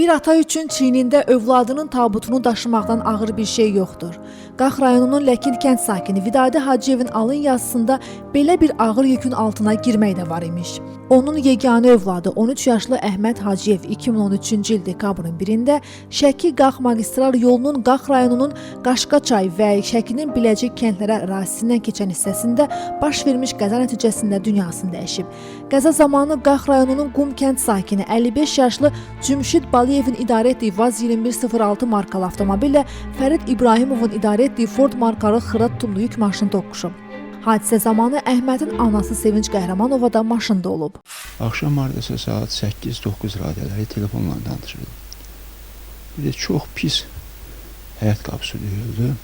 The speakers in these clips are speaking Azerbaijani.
Bir ata üçün çiynində övladının tabutunu daşımaqdan ağır bir şey yoxdur. Qax rayonunun Ləkil kənd sakini Vidadi Hacıyevin alın yazısında belə bir ağır yükün altına girmək də var imiş. Onun yeganə övladı 13 yaşlı Əhməd Hacıyev 2013-cü il dekabrın 1-də Şəki Qax magistral yolunun Qax rayonunun Qaşqaçay və Şəkinin Biləcik kəndlərə ərazisindən keçən hissəsində baş vermiş qəza nəticəsində dünyasını dəyişib. Qəza zamanı Qax rayonunun Qum kənd sakini 55 yaşlı Cümşid Baliyevin idarə etdiyi Vaz 2106 markalı avtomobillə Fərid İbrahimovun idarə etdiyi Ford markalı Xırat tumlu yük maşını toqquşub. Hadisə zamanı Əhmədin anası Sevinç Qəhrəmanova da maşında olub. Axşam hardasa saat 8-9 radələri telefonla danışırdım. Bir də çox pis həyat qapısı döyüldü.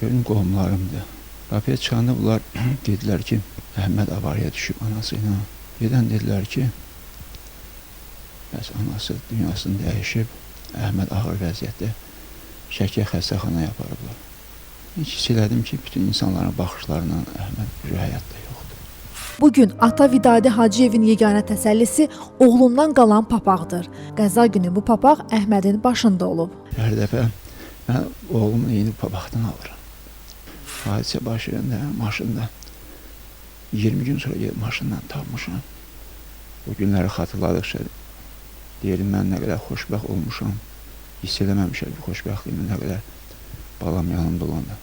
Görün qohumlarımdır. Qapıya çıxanda bunlar dedilər ki, Əhməd avaraya düşüb anası ilə. Gedən dedilər ki, bəs anası dünyasını dəyişib, Əhməd ağır vəziyyətdə Şəkiyə xəstəxanaya aparıblar. Heç hiss elədim ki, bütün insanların baxışlarından Əhməd bu həyatda yoxdur. Bu gün ata Vidadi Hacıyevin yeganə təsəllisi oğlundan qalan papaqdır. Qəza günü bu papaq Əhmədin başında olub. Hər dəfə mən oğlumun eyni papaqdan alıram. Hadisə baş verəndə maşında 20 gün sonra gedib maşından tapmışam. Bu günləri xatırladıqca deyirəm mən nə qədər xoşbəxt olmuşam. Hiss eləməmişəm bu xoşbəxtliyimi nə qədər balam yanımda olanda.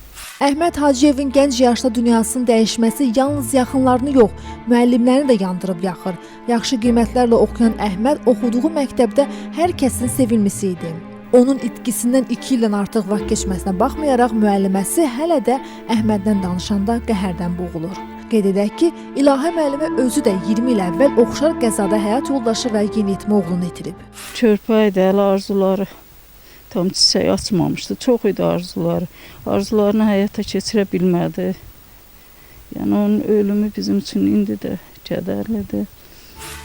Əhməd Hacıyevin gənc yaşda dünyasının dəyişməsi yalnız yaxınlarını yox, müəllimlərini də yandırıb yaxır. Yaxşı qiymətlərlə oxuyan Əhməd oxuduğu məktəbdə hər kəsin sevilmisi idi. Onun itkisindən 2 ildən artıq vaxt keçməsinə baxmayaraq müəlliməsi hələ də Əhməddən danışanda qəhərdən boğulur. Qeyd edək ki, İlahə müəllimə özü də 20 il əvvəl oxşar qəzada həyat yoldaşı və yeniyetmə oğlunu itirib. Körpə idi, hələ arzuları tam çiçək açmamışdı. Çox idi arzuları. Arzularını həyata keçirə bilmədi. Yəni onun ölümü bizim üçün indi də kədərlidir.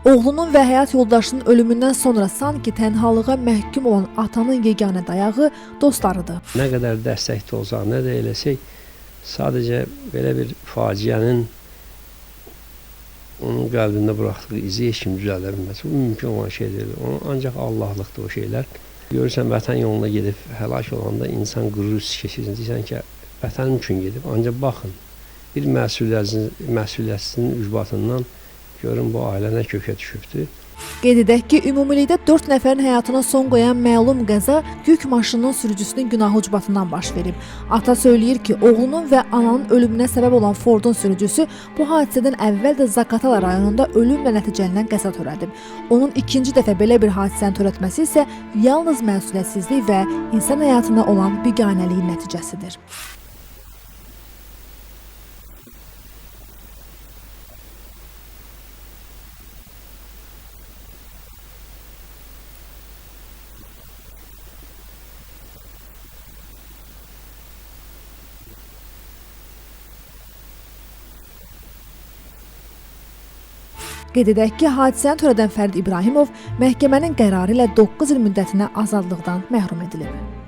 Oğlunun və həyat yoldaşının ölümündən sonra sanki tənhalığa məhkum olan atanın yeganə dayağı dostlarıdır. Nə qədər dəstək də olsa, nə də eləsək, sadəcə belə bir faciənin onun qəlbində buraxdığı izi heç kim düzəldə bilməz. Bu mümkün olan şey deyil. Onun ancaq Allahlıqdır o şeylər. Görürsən vətən yoluna gedib həlak olanda insan qürur keçirsən, deyirsən ki, vətənim üçün gedib. Ancaq baxın, bir məsuliyyətsizin, məsuliyyətsizin ucbatından görün bu ailə nə kökə düşübdür. Qeyd edək ki, ümumilikdə 4 nəfərin həyatına son qoyan məlum qəza yük maşınının sürücüsünün günahı ucbatından baş verib. Ata söyləyir ki, oğlunun və ananın ölümünə səbəb olan Fordun sürücüsü bu hadisədən əvvəl də Zakatala rayonunda ölümlə nəticələnən qəza törədib. Onun ikinci dəfə belə bir hadisəni törətməsi isə yalnız məsuliyyətsizlik və insan həyatına olan biganəliyin nəticəsidir. Qeyd edək ki, hadisəni törədən Fərid İbrahimov məhkəmənin qərarı ilə 9 il müddətinə azadlıqdan məhrum edilib.